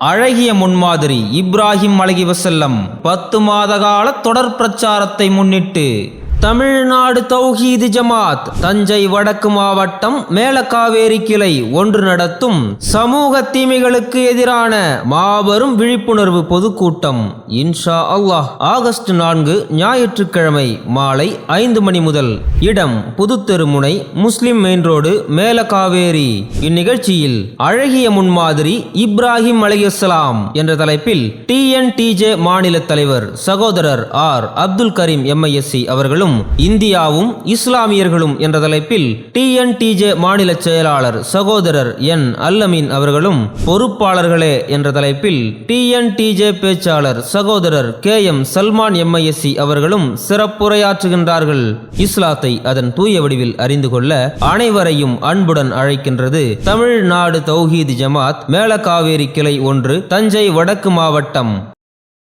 அழகிய முன்மாதிரி இப்ராஹிம் அலகி வசல்லம் பத்து மாத கால தொடர் பிரச்சாரத்தை முன்னிட்டு தமிழ்நாடு தௌஹீது ஜமாத் தஞ்சை வடக்கு மாவட்டம் மேலக்காவேரி கிளை ஒன்று நடத்தும் சமூக தீமைகளுக்கு எதிரான மாபெரும் விழிப்புணர்வு பொதுக்கூட்டம். இன்ஷா அல்லாஹ் ஆகஸ்ட் நான்கு ஞாயிற்றுக்கிழமை மாலை ஐந்து மணி முதல். இடம் புதுத்தெருமுனை முஸ்லிம் மெயின் ரோடு மேலக்காவேரி. இந்நிகழ்ச்சியில் அழகிய முன்மாதிரி இப்ராஹிம் அலையுஸ்ஸலாம் என்ற தலைப்பில் டிஎன்டிஜே மாநில தலைவர் சகோதரர் ஆர் அப்துல் கரீம் எம்ஐஎஸ்சி அவர்களும் இந்தியாவும் இஸ்லாமியர்களும் என்ற தலைப்பில் டிஎன்டிஜே மாநில செயலாளர் சகோதரர் என் அல்லமீன் அவர்களும் பொறுப்பாளர்களே என்ற தலைப்பில் டிஎன்டிஜே பேச்சாளர் சகோதரர் கே எம் சல்மான் எம்ஐஎஸ்சி அவர்களும் சிறப்புரையாற்றுகின்றார்கள். இஸ்லாத்தை அதன் தூய வடிவில் அறிந்து கொள்ள அனைவரையும் அன்புடன் அழைக்கின்றது தமிழ்நாடு தௌஹீத் ஜமாத் மேலகாவேரி கிளை ஒன்று தஞ்சை வடக்கு மாவட்டம்.